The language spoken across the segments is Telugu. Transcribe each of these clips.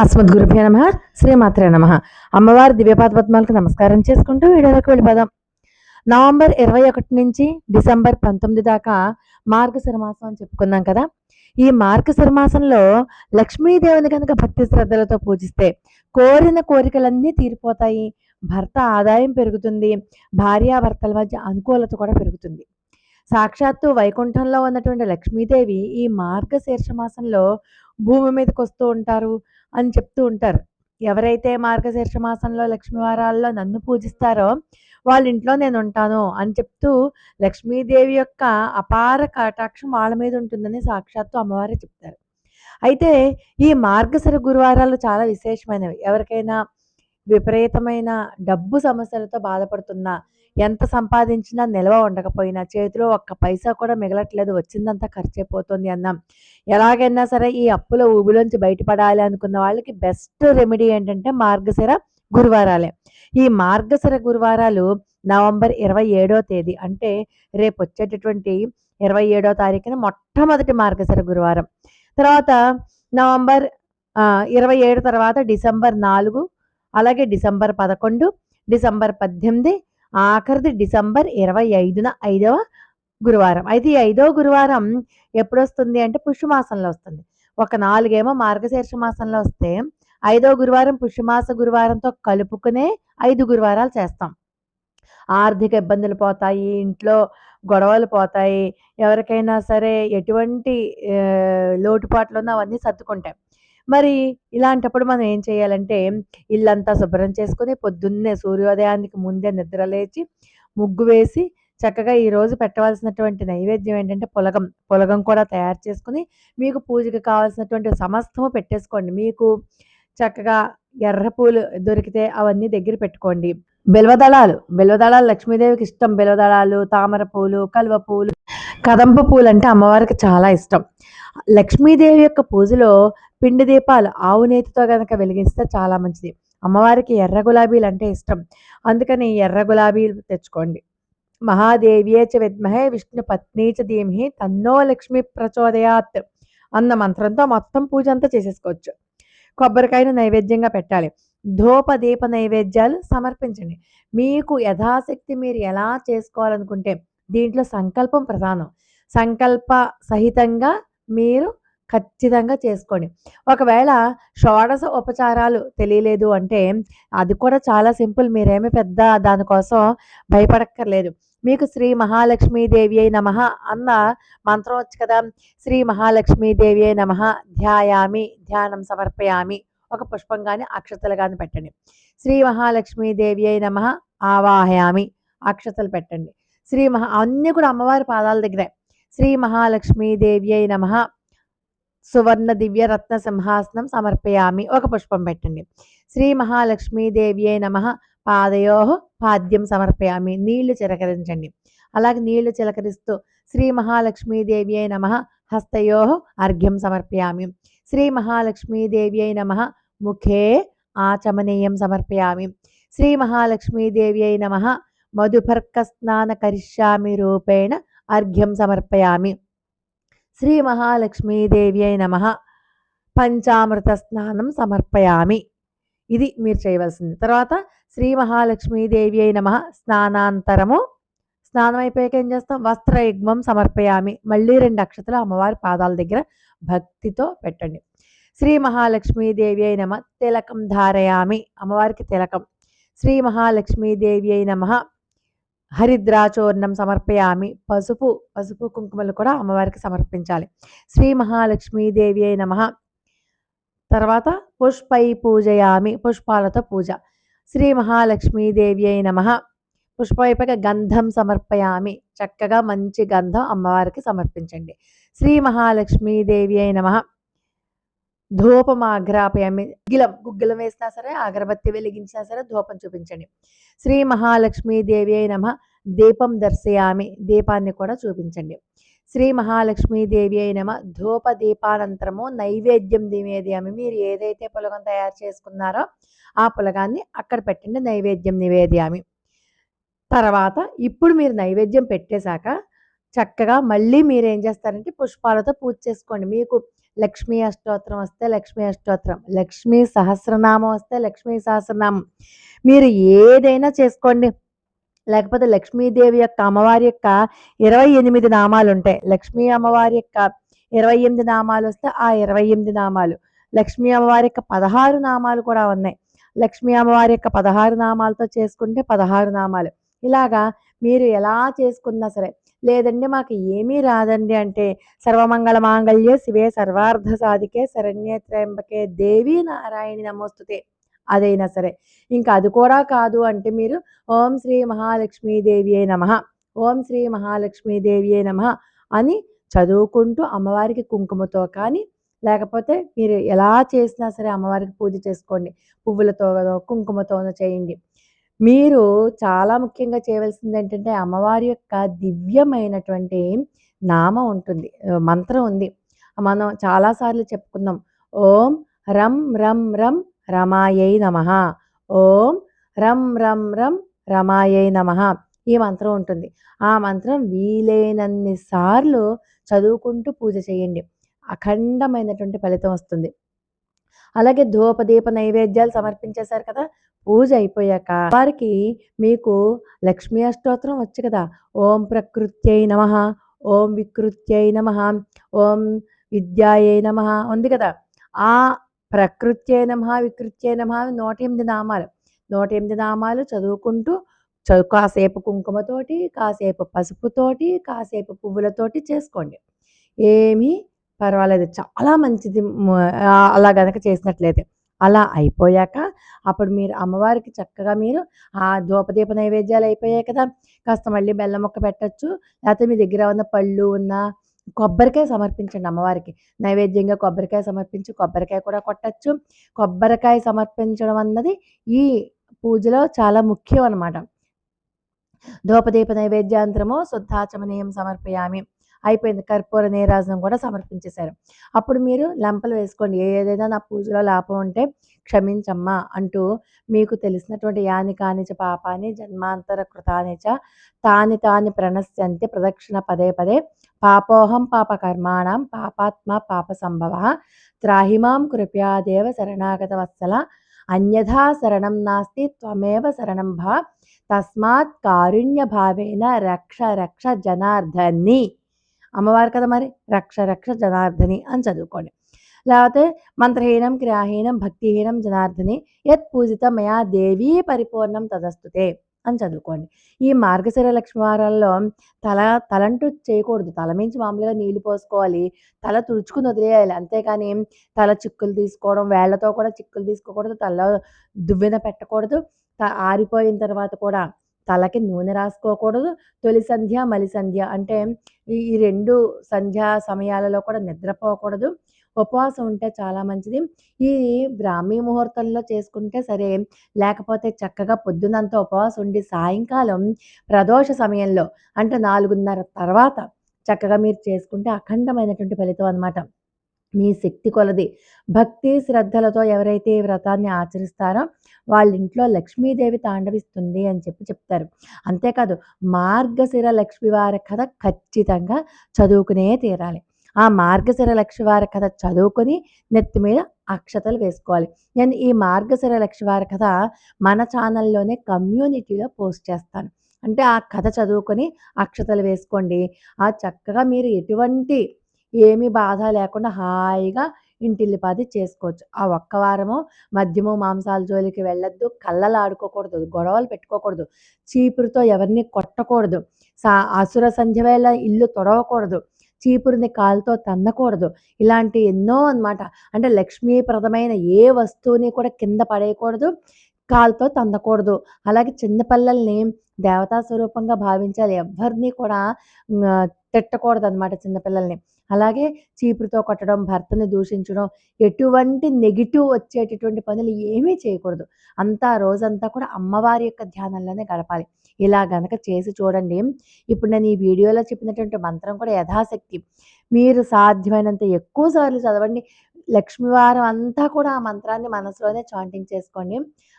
అస్మద్గురుభ్య నమ శ్రీమాత్రే నమ. అమ్మవారి దివ్యపాద పద్మాలకు నమస్కారం చేసుకుంటూ వీడియోలోకి వెళ్ళిపోదాం. నవంబర్ ఇరవై ఒకటి నుంచి డిసెంబర్ పంతొమ్మిది దాకా మార్గశిర మాసం అని చెప్పుకున్నాం కదా. ఈ మార్గశిర మాసంలో లక్ష్మీదేవిని కనుక భక్తి శ్రద్ధలతో పూజిస్తే కోరిన కోరికలన్నీ తీరిపోతాయి. భర్త ఆదాయం పెరుగుతుంది. భార్యాభర్తల మధ్య అనుకూలత కూడా పెరుగుతుంది. సాక్షాత్తు వైకుంఠంలో ఉన్నటువంటి లక్ష్మీదేవి ఈ మార్గశీర్ష మాసంలో భూమి మీదకి వస్తూ ఉంటారు. అని చెప్తూ ఉంటారు. ఎవరైతే మార్గశీర్ష మాసంలో లక్ష్మీవారాల్లో నన్ను పూజిస్తారో వాళ్ళ ఇంట్లో నేను ఉంటాను అని చెప్తూ లక్ష్మీదేవి యొక్క అపార కటాక్షం వాళ్ళ మీద ఉంటుందని సాక్షాత్తు అమ్మవారే చెప్తారు. అయితే ఈ మార్గశిర గురువారాలు చాలా విశేషమైనవి. ఎవరికైనా విపరీతమైన డబ్బు సమస్యలతో బాధపడుతున్నా ఎంత సంపాదించినా నిల్వ ఉండకపోయినా చేతిలో ఒక్క పైసా కూడా మిగలట్లేదు వచ్చిందంతా ఖర్చు అయిపోతుంది అన్నాం. ఎలాగైనా సరే ఈ అప్పుల ఊబిలోంచి బయటపడాలి అనుకున్న వాళ్ళకి బెస్ట్ రెమెడీ ఏంటంటే మార్గశిర గురువారాలే. ఈ మార్గశిర గురువారాలు నవంబర్ ఇరవై ఏడో తేదీ అంటే రేపు వచ్చేటటువంటి ఇరవై ఏడో తారీఖున మొట్టమొదటి మార్గశిర గురువారం. తర్వాత నవంబర్ ఇరవై ఏడు తర్వాత డిసెంబర్ నాలుగు అలాగే డిసెంబర్ పదకొండు డిసెంబర్ పద్దెనిమిది ఆఖరిది డిసెంబర్ ఇరవై ఐదున ఐదవ గురువారం. అయితే ఈ ఐదవ గురువారం ఎప్పుడు వస్తుంది అంటే పుష్యమాసంలో వస్తుంది. ఒక నాలుగేమో మార్గశీర్ష మాసంలో వస్తే ఐదో గురువారం పుష్యమాస గురువారంతో కలుపుకునే ఐదు గురువారాలు చేస్తాం. ఆర్థిక ఇబ్బందులు పోతాయి ఇంట్లో గొడవలు పోతాయి ఎవరికైనా సరే ఎటువంటి లోటుపాట్లు ఉన్నా అవన్నీ సర్దుకుంటాయి. మరి ఇలాంటప్పుడు మనం ఏం చేయాలంటే ఇల్లంతా శుభ్రం చేసుకుని పొద్దున్నే సూర్యోదయానికి ముందే నిద్ర లేచి ముగ్గు వేసి చక్కగా ఈరోజు పెట్టవలసినటువంటి నైవేద్యం ఏంటంటే పులగం. పులగం కూడా తయారు చేసుకుని మీకు పూజకి కావాల్సినటువంటి సమస్తము పెట్టేసుకోండి. మీకు చక్కగా ఎర్ర పూలు దొరికితే అవన్నీ దగ్గర పెట్టుకోండి. బిల్వదళాలు. బిల్వదళాలు లక్ష్మీదేవికి ఇష్టం. బిల్వదళాలు తామర పూలు కలువ పూలు కదంబ పూలు అంటే అమ్మవారికి చాలా ఇష్టం. లక్ష్మీదేవి యొక్క పూజలో పిండి దీపాలు ఆవు నేతితో కనుక వెలిగిస్తే చాలా మంచిది. అమ్మవారికి ఎర్ర గులాబీలు అంటే ఇష్టం. అందుకని ఎర్ర గులాబీలు తెచ్చుకోండి. మహాదేవ్యే చ విద్మహే విష్ణు పత్ని చ ధీమహి తన్నో లక్ష్మి ప్రచోదయాత్ అన్న మంత్రంతో మొత్తం పూజ అంతా చేసేసుకోవచ్చు. కొబ్బరికాయను నైవేద్యంగా పెట్టాలి. ధూప దీప నైవేద్యాలు సమర్పించండి. మీకు యథాశక్తి మీరు ఎలా చేసుకోవాలనుకుంటే దీంట్లో సంకల్పం ప్రధానం. సంకల్ప సహితంగా మీరు ఖచ్చితంగా చేసుకోండి. ఒకవేళ షోడశ ఉపచారాలు తెలియలేదు అంటే అది కూడా చాలా సింపుల్. మీరేమి పెద్ద దానికోసం భయపడక్కర్లేదు. మీకు శ్రీ మహాలక్ష్మీదేవి అయి నమ అన్న మంత్రం వచ్చు కదా. శ్రీ మహాలక్ష్మీదేవి అయి నమ ధ్యాయామి ధ్యానం సమర్పయామి. ఒక పుష్పం కానీ అక్షతలు కానీ పెట్టండి. శ్రీ మహాలక్ష్మీదేవి అయి నమ ఆవాహయామి అక్షతలు పెట్టండి. శ్రీ మహా అన్నీ కూడా అమ్మవారి పాదాల దగ్గరే. శ్రీ మహాలక్ష్మీదేవి అయి నమ. సువర్ణ దివ్య రత్న సింహాసనం సమర్పయామి. ఒక పుష్పం పెట్టండి. శ్రీ మహాలక్ష్మీదేవి అయి నమ. పాదయో పాద్యం సమర్పయామి. నీళ్ళు చిలకరించండి. అలాగే నీళ్ళు చిలకరిస్తూ శ్రీ మహాలక్ష్మీదేవి అయి నమ. హస్తయో అర్ఘ్యం సమర్పయామి. శ్రీ మహాలక్ష్మీదేవి అయి నమ. ముఖే ఆచమనీయం సమర్పయామి. శ్రీ మహాలక్ష్మీదేవి అయి నమ. మధుపర్క స్నాన కరిష్యామి రూపేణ అర్ఘ్యం సమర్పయామి శ్రీ మహాలక్ష్మీదేవి అయి నమ పంచామృత స్నానం సమర్పయామి ఇది మీరు చేయవలసింది. తర్వాత శ్రీ మహాలక్ష్మీదేవి అయి నమ. స్నానాంతరము స్నానం అయిపోయాక ఏం చేస్తాం? వస్త్రయుగ్మం సమర్పయామి. మళ్ళీ రెండు అక్షతలు అమ్మవారి పాదాల దగ్గర భక్తితో పెట్టండి. శ్రీ మహాలక్ష్మీదేవి అయి నమ. తిలకం ధారయామి. అమ్మవారికి తిలకం. శ్రీ మహాలక్ష్మీదేవి అయి నమ. హరిద్రాచూర్ణం సమర్పయామి. పసుపు పసుపు కుంకుమలు కూడా అమ్మవారికి సమర్పించాలి. శ్రీ మహాలక్ష్మీదేవి అయి నమ. తర్వాత పుష్పై పూజయామి పుష్పాలతో పూజ. శ్రీ మహాలక్ష్మీదేవి అయి నమ. పుష్పైపక గంధం సమర్పయామి. చక్కగా మంచి గంధం అమ్మవారికి సమర్పించండి. శ్రీ మహాలక్ష్మీదేవి అయి నమ. ధూపం ఆగ్రాపయామి గుగ్గిలం గుగ్గిలం వేసినా సరే అగరబత్తి వెలిగించినా సరే ధూపం చూపించండి. శ్రీ మహాలక్ష్మీదేవి అయి నమ. దీపం దర్శయామి. దీపాన్ని కూడా చూపించండి. శ్రీ మహాలక్ష్మీదేవి అయిన ధూప దీపానంతరము నైవేద్యం నివేదయామి. మీరు ఏదైతే పులగం తయారు చేసుకున్నారో ఆ పులగాన్ని అక్కడ పెట్టండి నైవేద్యం నివేదయామి. తర్వాత ఇప్పుడు మీరు నైవేద్యం పెట్టేశాక చక్కగా మళ్ళీ మీరు ఏం చేస్తారంటే పుష్పాలతో పూజ చేసుకోండి. మీకు లక్ష్మీ అష్టోత్తరం వస్తే లక్ష్మీ అష్టోత్తరం లక్ష్మీ సహస్రనామం వస్తే లక్ష్మీ సహస్రనామం. మీరు ఏదైనా చేసుకోండి. లేకపోతే లక్ష్మీదేవి యొక్క అమ్మవారి యొక్క ఇరవై ఎనిమిది నామాలు ఉంటాయి. లక్ష్మీ అమ్మవారి యొక్క ఇరవై ఎనిమిది నామాలు వస్తే ఆ ఇరవై ఎనిమిది నామాలు. లక్ష్మీ అమ్మవారి యొక్క పదహారు నామాలు కూడా ఉన్నాయి. లక్ష్మీ అమ్మవారి యొక్క పదహారు నామాలతో చేసుకుంటే పదహారు నామాలు. ఇలాగా మీరు ఎలా చేసుకున్నా సరే లేదండి మాకు ఏమీ రాదండి అంటే సర్వమంగళ మాంగళ్యే శివే సర్వార్థ సాధికే శరణ్యత్రయంబకే దేవి నారాయణి నమోస్తుతే అదైనా సరే. ఇంకా అది కూడా కాదు అంటే మీరు ఓం శ్రీ మహాలక్ష్మీదేవి అయి నమ ఓం శ్రీ మహాలక్ష్మీదేవి అయి నమ అని చదువుకుంటూ అమ్మవారికి కుంకుమతో కానీ లేకపోతే మీరు ఎలా చేసినా సరే అమ్మవారికి పూజ చేసుకోండి. పువ్వులతో కుంకుమతోనో చేయండి. మీరు చాలా ముఖ్యంగా చేయవలసింది ఏంటంటే అమ్మవారి యొక్క దివ్యమైనటువంటి నామం ఉంటుంది మంత్రం ఉంది. మనం చాలాసార్లు చెప్పుకున్నాం ఓం రం రం రం రమాయై నమ. ఓం రం రం రం రమాయై నమ. ఈ మంత్రం ఉంటుంది. ఆ మంత్రం వీలైనన్ని సార్లు చదువుకుంటూ పూజ చేయండి. అఖండమైనటువంటి ఫలితం వస్తుంది. అలాగే ధూపదీప నైవేద్యాలు సమర్పించేశారు కదా పూజ అయిపోయాక వారికి మీకు లక్ష్మీ అష్టోత్తరం వచ్చు కదా. ఓం ప్రకృత్యై నమ ఓం వికృత్యై నమ ఓం విద్యాయై నమ ఉంది కదా. ఆ ప్రకృత్యే నమ వికృత్యే నమ నూట ఎనిమిది నామాలు. నూట ఎనిమిది నామాలు చదువుకుంటూ చదువు కాసేపు కుంకుమతోటి కాసేపు పసుపుతోటి కాసేపు పువ్వులతోటి చేసుకోండి. ఏమీ పర్వాలేదు. చాలా మంచిది. అలా గనక చేసినట్లయితే. అలా అయిపోయాక అప్పుడు మీరు అమ్మవారికి చక్కగా మీరు ఆ ధూపదీప నైవేద్యాలు అయిపోయాయి కదా. కాస్త మళ్ళీ బెల్లం ముక్క పెట్టచ్చు. లేకపోతే మీ దగ్గర ఉన్న పళ్ళు ఉన్న కొబ్బరికాయ సమర్పించండి అమ్మవారికి. నైవేద్యంగా కొబ్బరికాయ సమర్పించి కొబ్బరికాయ కూడా కొట్టచ్చు. కొబ్బరికాయ సమర్పించడం అన్నది ఈ పూజలో చాలా ముఖ్యం అన్నమాట. ధూపదీప నైవేద్యాంతరము శుద్ధాచమనీయం సమర్పయామి. అయిపోయింది. కర్పూర నీరాజనం కూడా సమర్పించేశారు. అప్పుడు మీరు లంపలు వేసుకోండి. ఏదైనా నా పూజలో లాభం ఉంటే క్షమించమ్మా అంటూ మీకు తెలిసినటువంటి యాని కానిచ పాపాని జన్మాంతర కృతానిచ చ తాని తాని ప్రణశ్యంతి ప్రదక్షిణ పదే పదే పాపోహం పాపకర్మాణం పాపాత్మ పాప సంభవ త్రాహిమాం కృపయాదేవ శరణాగత వత్సల అన్యథా శరణం నాస్తి త్వమేవ శరణం భవ తస్మాత్ కారుణ్య భావేన రక్ష రక్ష జనార్దని అమ్మవారు కదా మరి రక్ష రక్ష జనార్దని అని చదువుకోండి లేకపోతే మంత్రహీనం క్రియాహీనం భక్తిహీనం జనార్దని యత్ పూజిత మయా దేవీ పరిపూర్ణం తదస్తుతే అని చదువుకోండి. ఈ మార్గశిర లక్ష్మీవారాల్లో తల తలంటూ చేయకూడదు. తల మించి మామూలుగా నీళ్ళు పోసుకోవాలి. తల తుడుచుకుని వదిలేయాలి. అంతేకాని తల చిక్కులు తీసుకోవడం వేళ్ళతో కూడా చిక్కులు తీసుకోకూడదు. తల దువ్వెన పెట్టకూడదు. త- ఆరిపోయిన తర్వాత కూడా తలకి నూనె రాసుకోకూడదు తొలి సంధ్య మలి సంధ్య. అంటే ఈ రెండు సంధ్యా సమయాలలో కూడా నిద్రపోకూడదు. ఉపవాసం ఉంటే చాలా మంచిది. ఈ బ్రాహ్మీ ముహూర్తంలో చేసుకుంటే సరే లేకపోతే చక్కగా పొద్దునంతా ఉపవాసం ఉండి సాయంకాలం ప్రదోష సమయంలో అంటే నాలుగున్నర తర్వాత చక్కగా మీరు చేసుకుంటే అఖండమైనటువంటి ఫలితం అన్నమాట. మీ శక్తి కొలది. భక్తి శ్రద్ధలతో ఎవరైతే ఈ వ్రతాన్ని ఆచరిస్తారో వాళ్ళ ఇంట్లో లక్ష్మీదేవి తాండవిస్తుంది అని చెప్పి చెప్తారు. అంతేకాదు మార్గశిర లక్ష్మీవారి కథ ఖచ్చితంగా చదువుకునే తీరాలి. ఆ మార్గశిర లక్ష్మీవారి కథ చదువుకొని నెత్తి మీద అక్షతలు వేసుకోవాలి. నేను ఈ మార్గశిర లక్ష్మీవారి కథ మన ఛానల్లోనే కమ్యూనిటీలో పోస్ట్ చేస్తాను. అంటే ఆ కథ చదువుకొని అక్షతలు వేసుకోండి. ఆ చక్కగా మీరు ఎటువంటి ఏమీ బాధ లేకుండా హాయిగా ఇంటిల్లిపాది చేసుకోవచ్చు. ఆ ఒక్క వారము మద్యము మాంసాల జోలికి వెళ్ళొద్దు కళ్ళలు ఆడుకోకూడదు గొడవలు పెట్టుకోకూడదు చీపురుతో ఎవరిని కొట్టకూడదు సా అసుర సంధ్య వేళ ఇల్లు తొడవకూడదు చీపురుని కాలుతో తన్నకూడదు ఇలాంటి ఎన్నో అన్నమాట. అంటే లక్ష్మీప్రదమైన ఏ వస్తువుని కూడా కింద పడేయకూడదు కాలుతో తందకూడదు అలాగే చిన్నపిల్లల్ని దేవతా స్వరూపంగా భావించాలి. ఎవరిని కూడా తిట్టకూడదు అనమాట చిన్నపిల్లల్ని. అలాగే చీపురుతో కొట్టడం భర్తని దూషించడం ఎటువంటి నెగిటివ్ వచ్చేటటువంటి పనులు ఏమీ చేయకూడదు. అంతా రోజంతా కూడా అమ్మవారి యొక్క ధ్యానంలోనే గడపాలి. ఇలా గనక చేసి చూడండి. ఇప్పుడు నేను ఈ వీడియోలో చెప్పినటువంటి మంత్రం కూడా యథాశక్తి. మీరు సాధ్యమైనంత ఎక్కువ సార్లు చదవండి. లక్ష్మీవారం అంతా కూడా ఆ మంత్రాన్ని మనసులోనే చాంటింగ్ చేసుకోండి.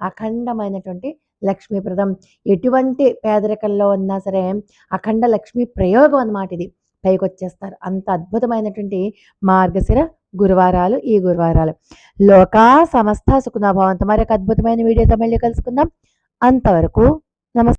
అఖండమైనటువంటి లక్ష్మీప్రదం ఎటువంటి పేదరికంలో ఉన్నా సరే అఖండ లక్ష్మీ ప్రయోగం అన్నమాట ఇది. పైకొచ్చేస్తారు. అంత అద్భుతమైనటువంటి మార్గశిర గురువారాలు ఈ గురువారాలు. లోకా సమస్త సుఖనాభావంతో మరొక అద్భుతమైన వీడియోతో మళ్ళీ కలుసుకుందాం. అంతవరకు